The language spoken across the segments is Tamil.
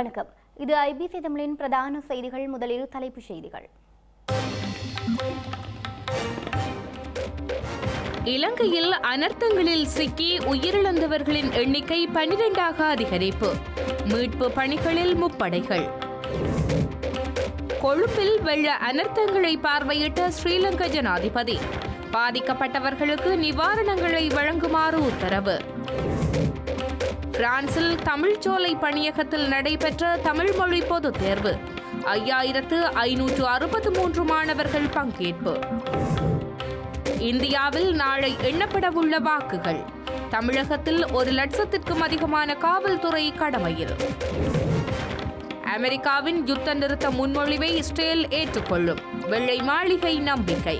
வணக்கம். இது ஐபிசி தமிழின் பிரதான செய்திகள். முதலில் தலைப்புச் செய்திகள். இலங்கையில் அனர்த்தங்களில் சிக்கி உயிரிழந்தவர்களின் எண்ணிக்கை பனிரெண்டாக அதிகரிப்பு. மீட்பு பணிகளில் முப்படைகள். கொழும்பில் வெள்ள அனர்த்தங்களை பார்வையிட்ட ஸ்ரீலங்கா ஜனாதிபதி. பாதிக்கப்பட்டவர்களுக்கு நிவாரணங்களை வழங்குமாறு உத்தரவு. பிரான்சில் தமிழ்ச்சோலை பணியகத்தில் நடைபெற்ற தமிழ் மொழி பொதுத் தேர்வு. ஐயாயிரத்து ஐநூற்று அறுபத்து மூன்று மாணவர்கள் பங்கேற்பு. இந்தியாவில் நாளை எண்ணப்படவுள்ள வாக்குகள். தமிழகத்தில் ஒரு லட்சத்திற்கும் அதிகமான காவல்துறை கடமையில். அமெரிக்காவின் யுத்த நிறுத்த முன்மொழிவை இஸ்ரேல் ஏற்றுக்கொள்ளும். வெள்ளை மாளிகை நம்பிக்கை.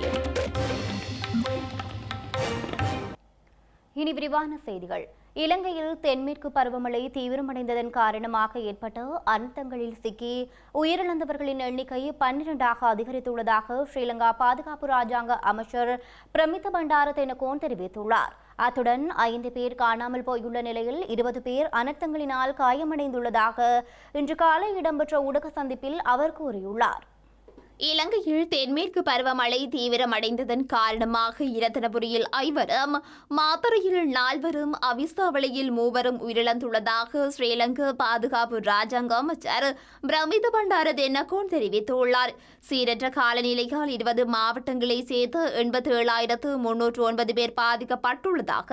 இனி விரிவான செய்திகள். இலங்கையில் தென்மேற்கு பருவமழை தீவிரமடைந்ததன் காரணமாக ஏற்பட்ட அனர்த்தங்களில் சிக்கி உயிரிழந்தவர்களின் எண்ணிக்கை பன்னிரண்டாக அதிகரித்துள்ளதாக ஸ்ரீலங்கா பாதுகாப்பு ராஜாங்க அமைச்சர் பிரமித பண்டார தெனகோன் தெரிவித்துள்ளார். அத்துடன் ஐந்து பேர் காணாமல் போயுள்ள நிலையில் இருபது பேர் அனர்த்தங்களினால் காயமடைந்துள்ளதாக இன்று காலை இடம்பெற்ற ஊடக சந்திப்பில் அவர் கூறியுள்ளார். இலங்கையில் தென்மேற்கு பருவமழை தீவிரமடைந்ததன் காரணமாக இரத்தனபுரியில் ஐவரும் மாத்தறையில் நால்வரும் அவிஸ்தாவளையில் மூவரும் உயிரிழந்துள்ளதாக ஸ்ரீலங்கா பாதுகாப்பு ராஜாங்க அமைச்சர் பிரமித பண்டார தென்னகோன் தெரிவித்துள்ளார். சீரற்ற காலநிலையால் இருபது மாவட்டங்களை சேர்த்து எண்பத்தி ஏழாயிரத்து முன்னூற்று ஒன்பது பேர் பாதிக்கப்பட்டுள்ளதாக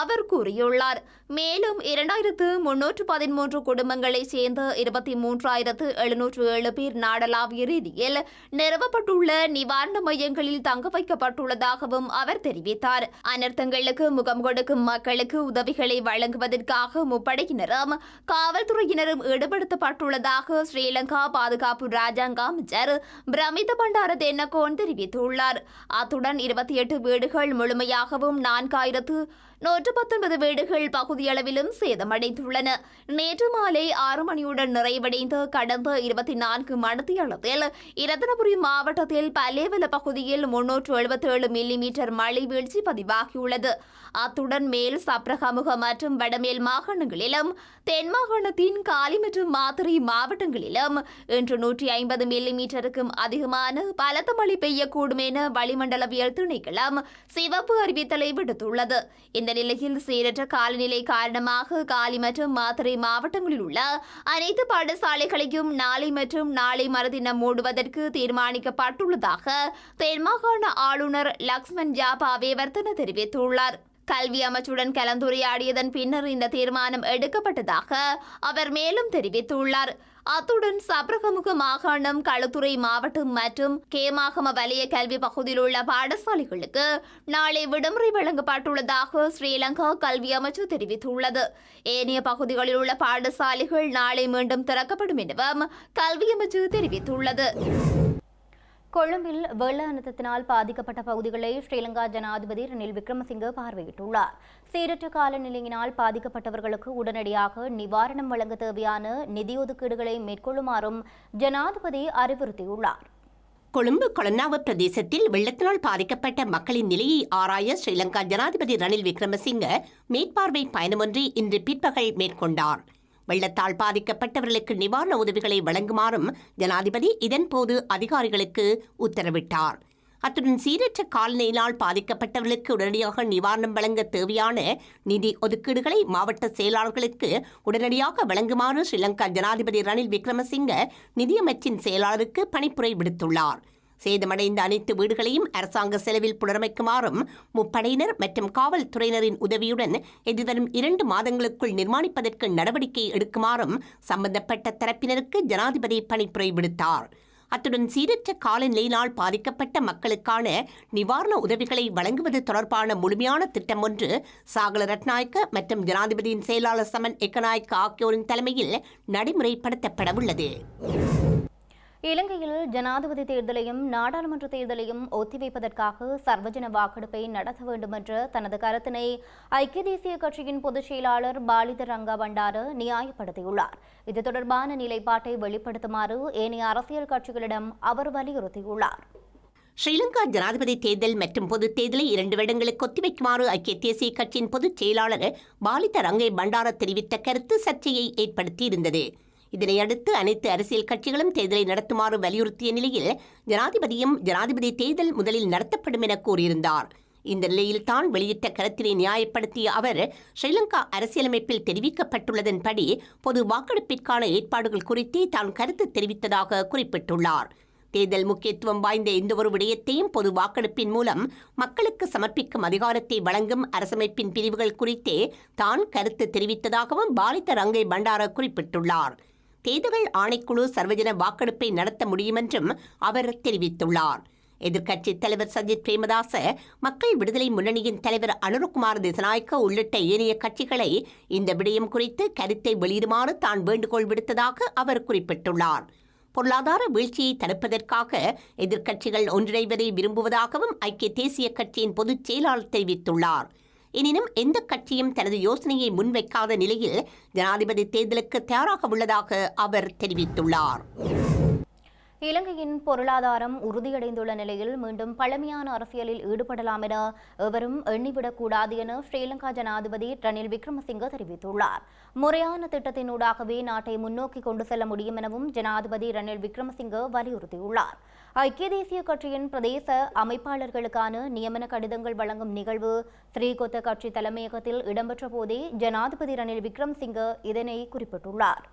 அவர் கூறியுள்ளார். மேலும் இரண்டாயிரத்து முன்னூற்று பதிமூன்று குடும்பங்களைச் சேர்ந்த இருபத்தி மூன்றாயிரத்து எழுநூற்று ஏழு பேர் நாடளாவிய ரீதியில் நிறுவப்பட்டுள்ள நிவாரண மையங்களில் தங்க வைக்கப்பட்டுள்ளதாகவும் அவர் தெரிவித்தார். அனர்த்தங்களுக்கு முகம் கொடுக்கும் மக்களுக்கு உதவிகளை வழங்குவதற்காக முப்படையினரும் காவல்துறையினரும் ஈடுபடுத்தப்பட்டுள்ளதாக ஸ்ரீலங்கா பாதுகாப்பு ராஜாங்க அமைச்சர் பிரமித பண்டார தென்னகோன் தெரிவித்துள்ளார். அத்துடன் இருபத்தி எட்டு வீடுகள் முழுமையாகவும் நான்காயிரத்து நூற்று பத்தொன்பது வீடுகள் பகுதியளவிலும் சேதமடைந்துள்ளன. நேற்று மாலை ஆறு மணியுடன் நிறைவடைந்த கடந்த இருபத்தி நான்கு மணித்தியாலத்தில் இரத்தினபுரி மாவட்டத்தில் பல்லேவல பகுதியில் முன்னூற்று எழுபத்தேழு மில்லிமீட்டர் மழை வீழ்ச்சி பதிவாகியுள்ளது. அத்துடன் மேல் சப்ரகமுக மற்றும் வடமேல் மாகாணங்களிலும் தென் மாகாணத்தின் காலி மற்றும் மாதிரி மாவட்டங்களிலும் இன்று நூற்றி ஐம்பது மில்லி மீட்டருக்கும் அதிகமான பலத்த மழை பெய்யக்கூடும் என வளிமண்டலவியல் திணைக்களம் சிவப்பு அறிவித்தலை விடுத்துள்ளது. இந்த நிலையில் சீரற்ற காலநிலை காரணமாக காலி மற்றும் மாதிரி மாவட்டங்களில் உள்ள அனைத்து பாடசாலைகளையும் நாளை மற்றும் நாளை மறுதினம் மூடுவதற்கு தீர்மானிக்கப்பட்டுள்ளதாக தென்மாகாண ஆளுநர் லக்ஷ்மண் ஜாபாவே வர்த்தன தெரிவித்துள்ளார். கல்வி அமைச்சுடன் கலந்துரையாடியதன் பின்னர் இந்த தீர்மானம் எடுக்கப்பட்டதாக அவர் மேலும் தெரிவித்துள்ளார். அத்துடன் சப்ரகமுக மாகாணம் களுத்துறை மாவட்டம் மற்றும் கேமாகம வலய கல்வி பகுதியில் உள்ள பாடசாலைகளுக்கு நாளை விடுமுறை வழங்கப்பட்டுள்ளதாக ஸ்ரீலங்கா கல்வி அமைச்சு தெரிவித்துள்ளது. ஏனைய பகுதிகளில் உள்ள பாடசாலைகள் நாளை மீண்டும் திறக்கப்படும் எனவும் கல்வி அமைச்சு தெரிவித்துள்ளது. கொழும்பில் வெள்ள அனர்த்தத்தினால் பாதிக்கப்பட்ட பகுதிகளை ஸ்ரீலங்கா ஜனாதிபதி ரணில் விக்ரமசிங்கே பார்வையிட்டுள்ளார். சீரற்ற காலநிலையினால் பாதிக்கப்பட்டவர்களுக்கு உடனடியாக நிவாரணம் வழங்க தேவையான நிதி ஒதுக்கீடுகளை மேற்கொள்ளுமாறும் ஜனாதிபதி அறிவுறுத்தியுள்ளார். கொழும்பு கொலனாவ பிரதேசத்தில் வெள்ளத்தினால் பாதிக்கப்பட்ட மக்களின் நிலையை ஆராய ஸ்ரீலங்கா ஜனாதிபதி ரணில் விக்ரமசிங்க மேற்பார்வை பயணமொன்றை இன்று பிற்பகல் மேற்கொண்டார். வெள்ளத்தால் பாதிக்கப்பட்டவர்களுக்கு நிவாரண உதவிகளை வழங்குமாறும் ஜனாதிபதி இதன்போது அதிகாரிகளுக்கு உத்தரவிட்டார். அத்துடன் சீரற்ற காலநிலையால் பாதிக்கப்பட்டவர்களுக்கு உடனடியாக நிவாரணம் வழங்க தேவையான நிதி ஒதுக்கீடுகளை மாவட்ட செயலாளர்களுக்கு உடனடியாக வழங்குமாறு ஸ்ரீலங்கா ஜனாதிபதி ரணில் விக்ரமசிங்க நிதியமைச்சின் செயலாளருக்கு பணிப்புரை விடுத்துள்ளார். சேதமடைந்த அனைத்து வீடுகளையும் அரசாங்க செலவில் புனரமைக்குமாறும் முப்படையினர் மற்றும் காவல்துறையினரின் உதவியுடன் எதிர்வரும் இரண்டு மாதங்களுக்குள் நிர்மாணிப்பதற்கு நடவடிக்கை எடுக்குமாறும் சம்பந்தப்பட்ட தரப்பினருக்கு ஜனாதிபதி பணிப்புரை விடுத்தார். அத்துடன் சீரற்ற காலநிலையினால் பாதிக்கப்பட்ட மக்களுக்கான நிவாரண உதவிகளை வழங்குவது தொடர்பான முழுமையான திட்டம் ஒன்று சாகல ரட்நாயக்க மற்றும் ஜனாதிபதியின் செயலாளர் சமன் எக்கநாயக்க ஆகியோரின் தலைமையில் நடைமுறைப்படுத்தப்படவுள்ளது. இலங்கையில் ஜனாதிபதி தேர்தலையும் நாடாளுமன்ற தேர்தலையும் ஒத்திவைப்பதற்காக சர்வஜன வாக்கெடுப்பை நடத்த வேண்டுமென்ற தனது கருத்தினை ஐக்கிய தேசிய கட்சியின் பொதுச் செயலாளர் பாலித ரங்கா பண்டார நியாயப்படுத்தியுள்ளார். இது தொடர்பான நிலைப்பாட்டை வெளிப்படுத்துமாறு ஏனைய அரசியல் கட்சிகளிடம் அவர் வலியுறுத்தியுள்ளார். ஸ்ரீலங்கா ஜனாதிபதி தேர்தல் மற்றும் பொதுத் தேர்தலை இரண்டு வருடங்களுக்கு ஒத்திவைக்குமாறு ஐக்கிய தேசிய கட்சியின் பொதுச் செயலாளர் பாலித ரங்கை பண்டார தெரிவித்த கருத்து சர்ச்சையை ஏற்படுத்தியிருந்தது. இதனையடுத்து அனைத்து அரசியல் கட்சிகளும் தேர்தலை நடத்துமாறு வலியுறுத்திய நிலையில் ஜனாதிபதியும் ஜனாதிபதி தேர்தல் முதலில் நடத்தப்படும் என கூறியிருந்தார். இந்த நிலையில் தான் வெளியிட்ட கருத்தினை நியாயப்படுத்திய அவர் ஸ்ரீலங்கா அரசியலமைப்பில் தெரிவிக்கப்பட்டுள்ளதன்படி பொது வாக்கெடுப்பிற்கான ஏற்பாடுகள் குறித்து தான் கருத்து தெரிவித்ததாக குறிப்பிட்டுள்ளார். தேர்தல் முக்கியத்துவம் வாய்ந்த எந்தவொரு விடயத்தையும் பொது வாக்கெடுப்பின் மூலம் மக்களுக்கு சமர்ப்பிக்கும் அதிகாரத்தை வழங்கும் அரசமைப்பின் பிரிவுகள் குறித்தே தான் கருத்து தெரிவித்ததாகவும் பாலித்த ரங்கை பண்டார குறிப்பிட்டுள்ளார். தேர்தல் ஆணைக்குழு சர்வஜன வாக்கெடுப்பை நடத்த முடியும் என்றும் அவர் தெரிவித்துள்ளார். எதிர்க்கட்சித் தலைவர் சஜித் பிரேமதாச மக்கள் விடுதலை முன்னணியின் தலைவர் அனுருக்குமார் திசநாயக்க உள்ளிட்ட ஏனைய கட்சிகளை இந்த விடயம் குறித்து கருத்தை வெளியிடுமாறு தான் வேண்டுகோள் விடுத்ததாக அவர் குறிப்பிட்டுள்ளார். பொருளாதார வீழ்ச்சியை தடுப்பதற்காக எதிர்க்கட்சிகள் ஒன்றிணைவதை விரும்புவதாகவும் ஐக்கிய தேசிய கட்சியின் பொதுச் செயலாளர் தெரிவித்துள்ளார். எனினும் எந்த கட்சியும் தனது யோசனையை முன்வைக்காத நிலையில் ஜனாதிபதி தேர்தலுக்கு தயாராக உள்ளதாக அவர் தெரிவித்துள்ளார். இலங்கையின் பொருளாதாரம் உறுதியடைந்துள்ள நிலையில் மீண்டும் பழமையான அரசியலில் ஈடுபடலாம் என எவரும் எண்ணிவிடக்கூடாது என ஸ்ரீலங்கா ஜனாதிபதி ரணில் விக்ரமசிங்க தெரிவித்துள்ளார். முறையான திட்டத்தினூடாகவே நாட்டை முன்னோக்கி கொண்டு செல்ல முடியும் எனவும் ஜனாதிபதி ரணில் விக்ரமசிங்க வலியுறுத்தியுள்ளார். ஐக்கிய தேசிய கட்சியின் பிரதேச அமைப்பாளர்களுக்கான நியமன கடிதங்கள் வழங்கும் நிகழ்வு ஸ்ரீகொத்த கட்சி தலைமையகத்தில் இடம்பெற்ற போதே ஜனாதிபதி ரணில் விக்ரமசிங்க இதனை குறிப்பிட்டுள்ளார்.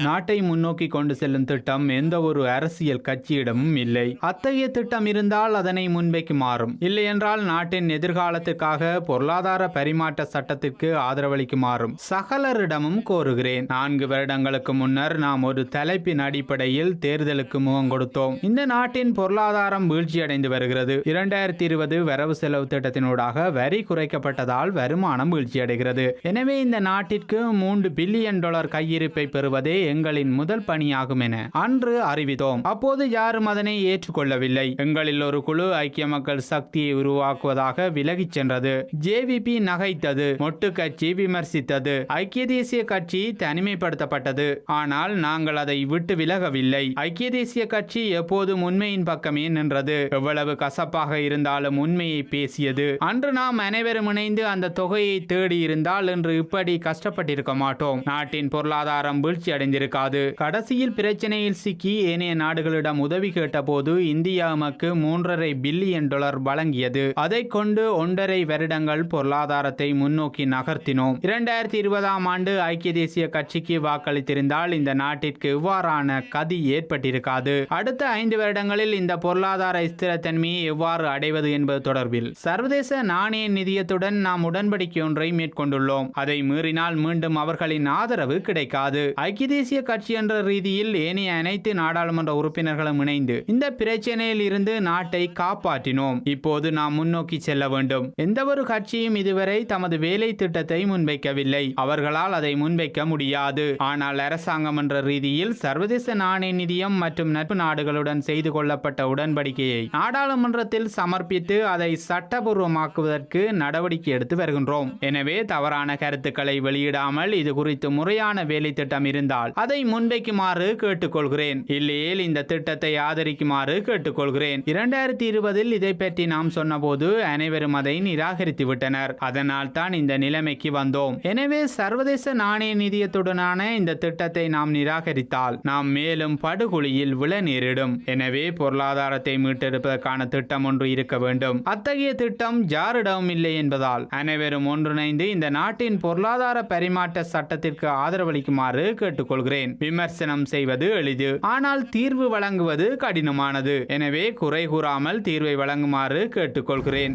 நாட்டை முன்னோக்கி கொண்டு செல்லும் திட்டம் எந்த ஒரு அரசியல் கட்சியிடமும் இல்லை. அத்தகைய திட்டம் இருந்தால் அதனை முன்வைக்கு மாறும். இல்லையென்றால் நாட்டின் எதிர்காலத்திற்காக பொருளாதார பரிமாற்ற சட்டத்திற்கு ஆதரவளிக்குமாறும் சகலரிடமும் கோருகிறேன். நான்கு வருடங்களுக்கு முன்னர் நாம் ஒரு தலைப்பின் அடிப்படையில் தேர்தலுக்கு முகம் கொடுத்தோம். இந்த நாட்டின் பொருளாதாரம் வீழ்ச்சியடைந்து வருகிறது. இரண்டாயிரத்தி இருபது வரவு செலவு திட்டத்தினூடாக வரி குறைக்கப்பட்டதால் வருமானம் வீழ்ச்சியடைகிறது. எனவே இந்த நாட்டிற்கு மூன்று பில்லியன் டாலர் கையிருப்பை பெறுவதே எங்களின் முதல் பணியாகும் என அன்று அறிவித்தோம். அப்போது யாரும் அதனை ஏற்றுக்கொள்ளவில்லை. எங்களில் ஒரு குழு ஐக்கிய மக்கள் சக்தியை உருவாக்குவதாக விலகிச் சென்றது. ஜேவிபி நகைத்தது மொட்டு கட்சி விமர்சித்தது ஐக்கிய தேசிய கட்சி தனிமைப்படுத்தப்பட்டது. ஆனால் நாங்கள் அதை விட்டு விலகவில்லை. ஐக்கிய தேசிய கட்சி எப்போதும் உண்மையின் பக்கமே நின்றது. எவ்வளவு கசப்பாக இருந்தாலும் உண்மையை பேசியது. அன்று நாம் அனைவரும் இணைந்து அந்த தொகையை தேடி இருந்தால் இன்று இப்படி கஷ்டப்பட்டிருக்க மாட்டோம். நாட்டின் பொருளாதாரம் வீழ்ச்சி அடைந்திருக்காது கடைசியில் பிரச்சனையில் சிக்கி ஏனைய நாடுகளிடம் உதவி கேட்டபோது இந்தியா எமக்கு மூன்றரை பில்லியன் டாலர் வழங்கியது. அதை கொண்டு ஒன்றரை வருடங்கள் பொருளாதாரத்தை முன்னோக்கி நகர்த்தினோம். இரண்டாயிரத்தி இருபதாம் ஆண்டு ஐக்கிய தேசிய கட்சிக்கு வாக்களித்திருந்தால் இந்த நாட்டிற்கு இவ்வாறான கதி ஏற்பட்டிருக்காது. அடுத்த ஐந்து வருடங்களில் இந்த பொருளாதார ஸ்திரத்தன்மையை எவ்வாறு அடைவது என்பது தொடர்பில். சர்வதேச நாணய நிதியத்துடன் நாம் உடன்படிக்கை ஒன்றை மேற்கொண்டுள்ளோம். அதை மீறினால் மீண்டும் அவர்களின் ஆதரவு கிடைக்காது. ஐக்கிய தேசிய கட்சி என்ற ரீதியில் ஏனைய அனைத்து நாடாளுமன்ற உறுப்பினர்களும் இணைந்து இந்த பிரச்சனையில் இருந்து நாட்டை காப்பாற்றினோம். இப்போது நாம் முன்னோக்கி செல்ல வேண்டும். எந்தவொரு கட்சியும் இதுவரை தமது வேலை திட்டத்தை முன்வைக்கவில்லை. அவர்களால் அதை முன்வைக்க முடியாது. ஆனால் அரசாங்கம் என்ற ரீதியில் சர்வதேச நாணய நிதியம் மற்றும் நட்பு நாடுகளுடன் செய்து கொள்ளப்பட்ட உடன்படிக்கையை நாடாளுமன்றத்தில் சமர்ப்பித்து அதை சட்டபூர்வமாக்குவதற்கு நடவடிக்கை எடுத்து வருகின்றோம். எனவே தவறான கருத்துக்களை வெளியிடாமல் இது குறித்து முறையான வேலை திட்டம் இருந்தால் அதை முன்வைக்குமாறு கேட்டுக்கொள்கிறேன். இல்லையேல் இந்த திட்டத்தை ஆதரிக்குமாறு கேட்டுக்கொள்கிறேன். இரண்டாயிரத்தி இருபதில் இதை பற்றி நாம் சொன்னபோது அனைவரும் அதை நிராகரித்து விட்டனர் அதனால் தான் இந்த நிலைமைக்கு வந்தோம். எனவே சர்வதேச நாணய நிதியத்துடனான இந்த திட்டத்தை நாம் நிராகரித்தால் நாம் மேலும் படுகொலியில் விழ நேரிடும். எனவே பொருளாதாரத்தை மீட்டெடுப்பதற்கான திட்டம் ஒன்று இருக்க வேண்டும். அத்தகைய திட்டம் யாரிடமும் இல்லை என்பதால் அனைவரும் ஒன்றிணைந்து இந்த நாட்டின் பொருளாதார பரிமாற்ற சட்டத்தில் சட்டத்திற்கு ஆதரவளிக்குமாறு கேட்டுக்கொள்கிறேன். விமர்சனம் செய்வது எளிது. ஆனால் தீர்வு வழங்குவது கடினமானது. எனவே குறை கூறாமல் தீர்வை வழங்குமாறு கேட்டுக்கொள்கிறேன்.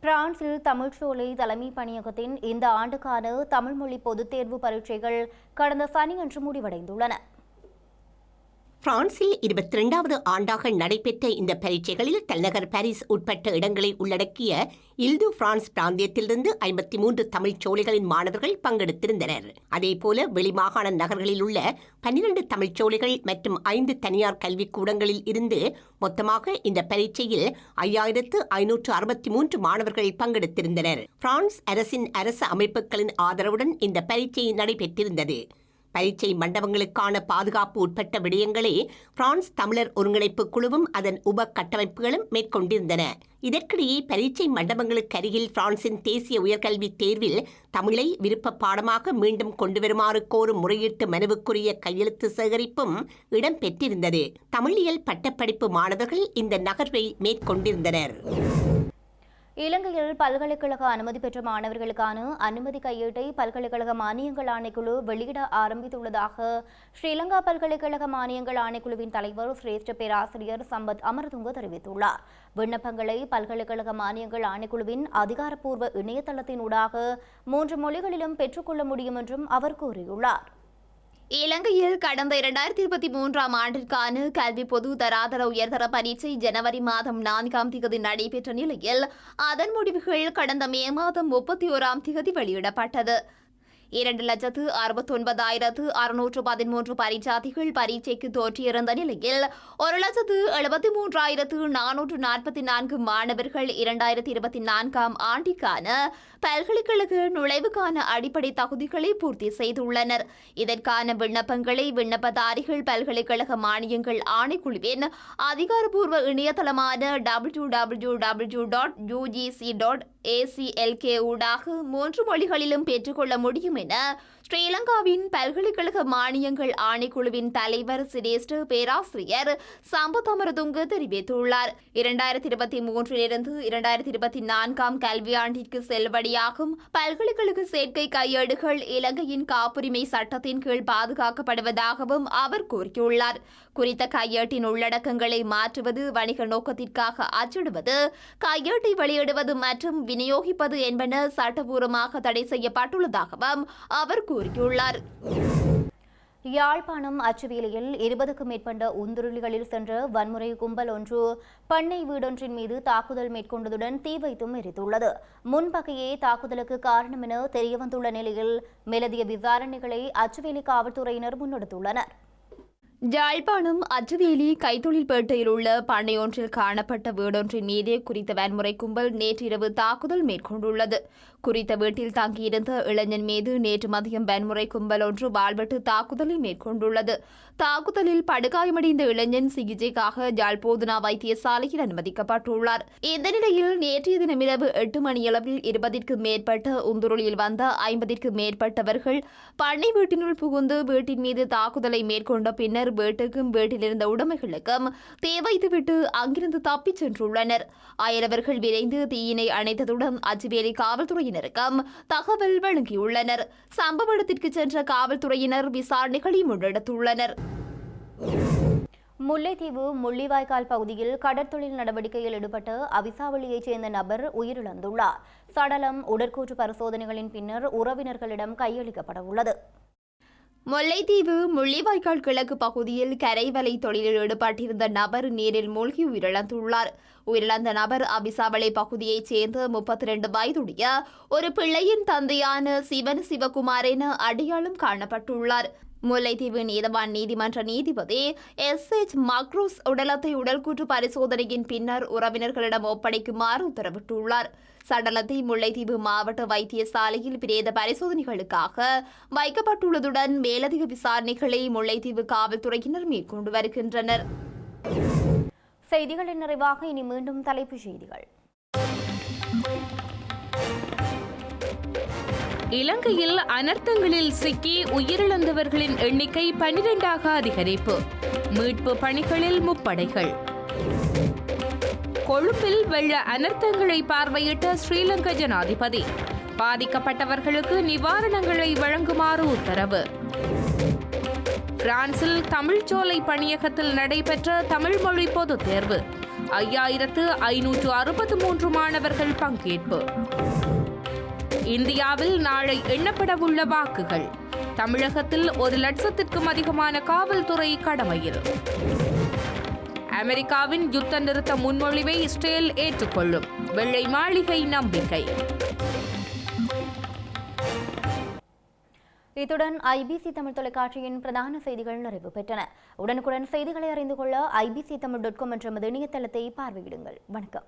பிரான்சில் தமிழ்ச்சோலை தலைமை பணியகத்தின் இந்த ஆண்டுக்கான தமிழ் மொழி பொதுத் தேர்வு பரீட்சைகள் கடந்த சனியன்று முடிவடைந்துள்ளன. பிரான்சில் இருபத்தி இரண்டாவது ஆண்டாக நடைபெற்ற இந்த பரீட்சைகளில் தலைநகர் பாரிஸ் உட்பட்ட இடங்களை உள்ளடக்கிய இல்து பிரான்ஸ் பிராந்தியத்திலிருந்து ஐம்பத்தி மூன்று தமிழ்ச் சோலைகளின் மாணவர்கள் பங்கெடுத்திருந்தனர். அதேபோல வெளிமாகாண நகர்களில் உள்ள பன்னிரண்டு தமிழ்ச் சோலைகள் மற்றும் ஐந்து தனியார் கல்விக் கூடங்களில் இருந்து மொத்தமாக இந்த பரீட்சையில் ஐயாயிரத்து ஐநூற்று அறுபத்தி மூன்று மாணவர்கள் பங்கெடுத்திருந்தனர். பிரான்ஸ் அரசின் அரசு அமைப்புகளின் ஆதரவுடன் இந்த பரீட்சை நடைபெற்றிருந்தது. பரீட்சை மண்டபங்களுக்கான பாதுகாப்பு உட்பட்ட விடயங்களை பிரான்ஸ் தமிழர் ஒருங்கிணைப்பு குழுவும் அதன் உப கட்டமைப்புகளும் மேற்கொண்டிருந்தன. இதற்கிடையே பரீட்சை மண்டபங்களுக்கு அருகில் பிரான்சின் தேசிய உயர்கல்வி தேர்வில் தமிழை விருப்ப பாடமாக மீண்டும் கொண்டு வருமாறு கோரும் முறையீட்டு மனுவுக்குரிய கையெழுத்து சேகரிப்பும் இடம்பெற்றிருந்தது தமிழியல் பட்டப்படிப்பு மாணவர்கள் இந்த நகர்வை மேற்கொண்டிருந்தனர். இலங்கையில் பல்கலைக்கழக அனுமதி பெற்ற மாணவர்களுக்கான அனுமதி கையீட்டை பல்கலைக்கழக மானியங்கள் ஆணைக்குழு வெளியிட ஆரம்பித்துள்ளதாக ஸ்ரீலங்கா பல்கலைக்கழக மானியங்கள் ஆணைக்குழுவின் தலைவர் சிரேஷ்ட பேராசிரியர் சம்பத் அமரதுங்க தெரிவித்துள்ளார். விண்ணப்பங்களை பல்கலைக்கழக மானியங்கள் ஆணைக்குழுவின் அதிகாரப்பூர்வ இணையதளத்தினூடாக மூன்று மொழிகளிலும் பெற்றுக்கொள்ள முடியும் என்றும் அவர் கூறியுள்ளார். இலங்கையில் கடந்த இரண்டாயிரத்தி இருபத்தி மூன்றாம் ஆண்டிற்கான கல்வி பொது தராதர உயர்தர பரீட்சை ஜனவரி மாதம் நான்காம் திகதி நடைபெற்ற நிலையில் அதன் முடிவுகள் கடந்த மே மாதம் முப்பத்தி ஓராம் திகதி வெளியிடப்பட்டது. இரண்டு லட்சத்து அறுபத்தொன்பதாயிரத்து அறுநூற்று பதிமூன்று பரீட்சார்த்திகள் பரீட்சைக்கு தோற்றியிருந்த நிலையில் ஒரு லட்சத்து எழுபத்தி மூன்றாயிரத்து நானூற்று நாற்பத்தி நான்கு மாணவர்கள் இரண்டாயிரத்தி இருபத்தி நான்காம் ஆண்டிற்கான பல்கலைக்கழக நுழைவுக்கான அடிப்படை தகுதிகளை பூர்த்தி செய்துள்ளனர். இதற்கான விண்ணப்பங்களை விண்ணப்பதாரிகள் பல்கலைக்கழக மானியங்கள் ஆணைக்குழுவின் அதிகாரப்பூர்வ இணையதளமான W W W dot UGC dot ACLK ஊடாக மூன்று மொழிகளிலும் பெற்றுக்கொள்ள முடியும் என ஸ்ரீலங்காவின் பல்கலைக்கழக மானியங்கள் ஆணைக்குழுவின் தலைவர் சிரேஷ்ட பேராசிரியர் சம்பத் அமரதுங்க தெரிவித்துள்ளார். இரண்டாயிரத்தி இருபத்தி மூன்றிலிருந்து இரண்டாயிரத்தி இருபத்தி நான்காம் கல்வியாண்டிற்கு செல்வடியாகும் பல்கலைக்கழக சேர்க்கை கையேடுகள் இலங்கையின் காப்புரிமை சட்டத்தின் கீழ் பாதுகாக்கப்படுவதாகவும் அவர் கூறியுள்ளார். குறித்த கையேட்டின் உள்ளடக்கங்களை மாற்றுவது வணிக நோக்கத்திற்காக அச்சிடுவது கையேட்டை வெளியிடுவது மற்றும் விநியோகிப்பது என்பன சட்டபூர்வமாக தடை செய்யப்பட்டுள்ளதாகவும் அவர் கூறியுள்ளார். யாழ்ப்பாணம் அச்சுவேலியில் இருபதுக்கும் மேற்பட்ட உந்துருளிகளில் சென்ற வன்முறை கும்பல் ஒன்று பண்ணை வீடொன்றின் மீது தாக்குதல் மேற்கொண்டதுடன் தீ வைத்தும் எரித்துள்ளது முன்பகையே தாக்குதலுக்கு காரணம் என தெரியவந்துள்ள நிலையில் மேலதிக விசாரணைகளை அச்சுவேலி காவல்துறையினர் முன்னெடுத்துள்ளனர். யாழ்ப்பாணம் அச்சுவேலி கைத்தொழில்பேட்டையில் உள்ள பண்ணையொன்றில் காணப்பட்ட வீடொன்றின் மீதே குறித்த வன்முறை கும்பல் நேற்றிரவு தாக்குதல் மேற்கொண்டுள்ளது. குறித்த வீட்டில் தங்கியிருந்த இளைஞன் மீது நேற்று மதியம் வன்முறை கும்பல் ஒன்று வாழ்வெட்டு தாக்குதலை மேற்கொண்டுள்ளது. தாக்குதலில் படுகாயமடைந்த இளைஞன் சிகிச்சைக்காக யாழ் வைத்தியசாலையில் அனுமதிக்கப்பட்டுள்ளார். இந்த நிலையில் நேற்றைய தினமிரவு எட்டு மணியளவில் இருபதிற்கும் மேற்பட்ட உந்துருளியில் வந்த ஐம்பதிற்கும் மேற்பட்டவர்கள் பண்ணை வீட்டினுள் புகுந்து வீட்டின் மீது தாக்குதலை மேற்கொண்ட பின்னர் வீட்டுக்கும் வீட்டிலிருந்த உடைமைகளுக்கும் தீ வைத்துவிட்டு அங்கிருந்து தப்பிச் சென்றுள்ளனர். அயலவர்கள் விரைந்து தீயினை அணைத்ததுடன் அச்சுவேலி காவல்துறையினருக்கும் தகவல் வழங்கியுள்ளனர். சம்பவ இடத்திற்கு சென்ற காவல்துறையினர் விசாரணைகளை முன்னெடுத்துள்ளனர். முல்லைத்தீவு முள்ளிவாய்க்கால் பகுதியில் கடற்தொழில் நடவடிக்கையில் ஈடுபட்ட அவிசாவளியைச் சேர்ந்த நபர் உயிரிழந்துள்ளார். சடலம் உடற்கூற்று பரிசோதனைகளின் பின்னர் உறவினர்களிடம் கையளிக்கப்பட உள்ளது முல்லைத்தீவு முள்ளிவாய்க்கால் கிழக்கு பகுதியில் கரைவலை தொழிலில் ஈடுபட்டிருந்த நபர் நீரில் மூழ்கி உயிரிழந்துள்ளார். உயிரிழந்த நபர் அபிசாவளை பகுதியைச் சேர்ந்த முப்பத்தி ரெண்டு வயதுடைய ஒரு பிள்ளையின் தந்தையான சிவன் சிவகுமார் என அடையாளம் காணப்பட்டுள்ளார். முல்லைத்தீவு நீதவான் நீதிமன்ற நீதிபதி எஸ் எச் மக்ரூஸ் உடலத்தை உடல்கூற்று பரிசோதனையின் பின்னர் உறவினர்களிடம் ஒப்படைக்குமாறு உத்தரவிட்டுள்ளார். சடலத்தை முல்லைத்தீவு மாவட்ட வைத்தியசாலையில் பிரேத பரிசோதனைகளுக்காக வைக்கப்பட்டுள்ளதுடன் மேலதிக விசாரணைகளை முல்லைத்தீவு காவல்துறையினர் மேற்கொண்டு வருகின்றனர். செய்திகளின் நிறைவாக இனி மீண்டும் தலைப்புச் செய்திகள். இலங்கையில் அனர்த்தங்களில் சிக்கி உயிரிழந்தவர்களின் எண்ணிக்கை பனிரெண்டாக அதிகரிப்பு. மீட்பு பணிகளில் முப்படைகள். கொழும்பில் வெள்ள அனர்த்தங்களை பார்வையிட்ட ஸ்ரீலங்கா ஜனாதிபதி. பாதிக்கப்பட்டவர்களுக்கு நிவாரணங்களை வழங்குமாறு உத்தரவு. பிரான்சில் தமிழ்ச்சோலை பணியகத்தில் நடைபெற்ற தமிழ் மொழி பொதுத் தேர்வு. ஐயாயிரத்து ஐநூற்று அறுபத்து மூன்று மாணவர்கள் பங்கேற்பு. இந்தியாவில் நாளை எண்ணப்படவுள்ள வாக்குகள். தமிழகத்தில் ஒரு லட்சத்திற்கும் அதிகமான காவல்துறை கடமையில். அமெரிக்காவின் யுத்த நிறுத்த முன்மொழிவை இஸ்ரேல் ஏற்றுக்கொள்ளும். வெள்ளை மாளிகை நம்பிக்கை. இத்துடன் ஐபிசி தமிழ் தொலைக்காட்சியின் பிரதான செய்திகள் நிறைவு பெற்றன. உடனுக்குடன் செய்திகளை அறிந்து கொள்ள ஐபிசி தமிழ் டாட் காம் என்ற இணையதளத்தை பார்வையிடுங்கள். வணக்கம்.